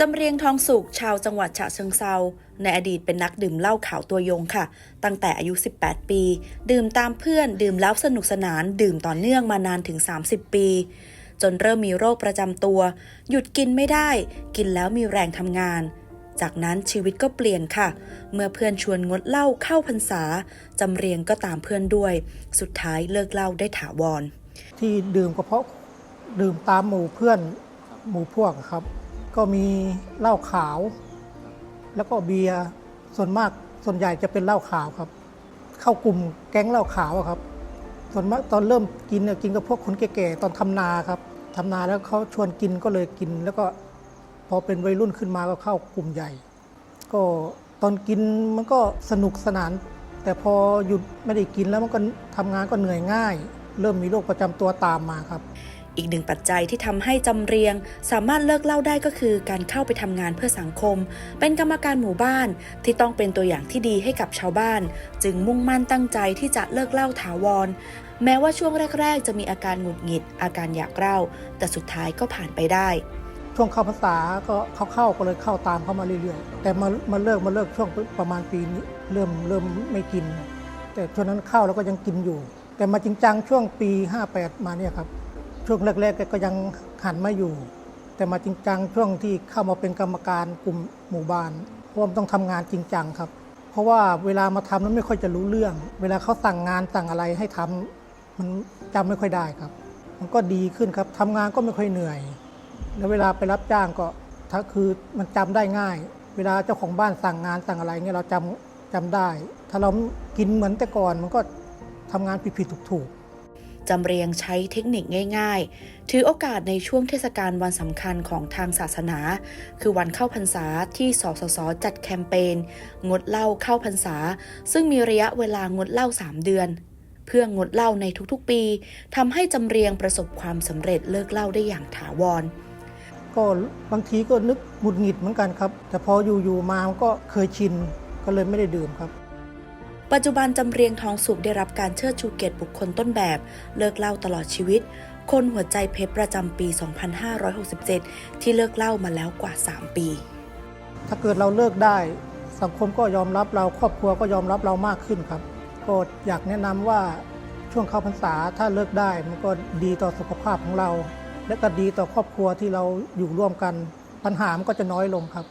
จำเรียงทองสุขชาวจังหวัดฉะเชิงเซาในอดีตเป็นนักดื่มเหล้าขาวตัวยงค่ะ ตั้งแต่อายุ 18 ปี ดื่มตามเพื่อน ดื่มแล้วสนุกสนาน ดื่มต่อเนื่องมานานถึง 30 ปี จนเริ่มมีโรคประจำตัว หยุดกินไม่ได้ กินแล้วมีแรงทำงาน จากนั้นชีวิตก็เปลี่ยนค่ะ เมื่อเพื่อนชวนงดเหล้าเข้าพรรษา จำเรียงก็ตามเพื่อนด้วย สุดท้ายเลิกเหล้าได้ถาวร ที่ดื่มก็เพราะดื่มตามหมู่เพื่อนหมู่พวกครับ ก็มีเหล้าขาว แล้วก็เบียร์ส่วนมากส่วนใหญ่จะเป็นเหล้าขาวครับ เข้ากลุ่มแก๊งเหล้าขาวอะครับ ส่วนมากตอนเริ่มกินเนี่ยกินกับพวกคนแก่ๆตอนทำนาครับทำนาแล้วเขาชวนกินก็เลยกิน แล้วก็พอเป็นวัยรุ่นขึ้นมาก็เข้ากลุ่มใหญ่ ก็ตอนกินมันก็สนุกสนาน แต่พอหยุดไม่ได้กินแล้วมันก็ทำงานก็เหนื่อยง่าย เริ่มมีโรคประจำตัวตามมาครับ อีกหนึ่งปัจจัยที่ทำให้จำเรียง สามารถเลิกเล้าได้ก็คือการเข้าไปทำงานเพื่อสังคม เป็นกรรมการหมู่บ้านที่ต้องเป็นตัวอย่างที่ดีให้กับชาวบ้าน จึงมุ่งมั่นตั้งใจที่จะเลิกเล้าถาวร แม้ว่าช่วงแรก ๆ จะมีอาการหงุดหงิด อาการอยากเล้าแต่สุดท้ายก็ผ่านไปได้ ช่วงเข้าพรรษาก็เข้าเข้าๆก็เลยเข้าตามเข้ามาเรื่อยๆ แต่มามาเลิกมาเลิกช่วงประมาณปีนี้เริ่มเริ่มไม่กิน แต่ช่วงนั้นเข้าแล้วก็ยังกินอยู่ แต่มาจริงจังช่วงปี 58 มาเนี่ยครับ ช่วงแรกๆก็ยังหันมาอยู่ แต่มาจริงจังช่วงที่เข้ามาเป็นกรรมการกลุ่มหมู่บ้านเพราะว่ามันต้องทำงานจริงจังครับ เพราะว่าเวลามาทำนั้นไม่ค่อยจะรู้เรื่อง เวลาเขาสั่งงานสั่งอะไรให้ทำมันจำไม่ค่อยได้ครับ มันก็ดีขึ้นครับทำงานก็ไม่ค่อยเหนื่อย แล้วเวลาไปรับจ้างก็ถ้าคือมันจำได้ง่าย เวลาเจ้าของบ้านสั่งงานสั่งอะไรเงี้ยเราจำจำได้ ถ้าเรากินเหมือนแต่ก่อนมันก็ทำงานผิดๆถูกๆ จำเรียงใช้เทคนิคง่าย ๆ ถือโอกาสในช่วงเทศกาลวันสำคัญของทางศาสนา คือวันเข้าพรรษาที่สสสจัดแคมเปญงดเหล้าเข้าพรรษา ซึ่งมีระยะเวลางดเหล้า3 เดือน เพื่องดเหล้าในทุกๆปีทำให้จำเรียงประสบความสำเร็จเลิกเหล้าได้อย่างถาวรก็บางทีก็นึกหงุดหงิดเหมือนกันครับ แต่พออยู่ๆมามันก็เคยชินก็เลยไม่ได้ดื่มครับ ปัจจุบันจำเรียงทองสุขได้รับการเชิดชูเกียรติบุคคลต้นแบบ เลิกเหล้าตลอดชีวิต คนหัวใจเพชรประจำปี 2567 ที่เลิกเหล้ามาแล้วกว่า 3 ปี ถ้าเกิดเราเลิกได้ สังคมก็ยอมรับเราครอบครัวก็ยอมรับเรามากขึ้นครับก็อยากแนะนำว่าช่วงเข้าพรรษาถ้าเลิกได้มันก็ดีต่อสุขภาพของเรา และก็ดีต่อครอบครัวที่เราอยู่ร่วมกัน ปัญหามันก็จะน้อยลงครับ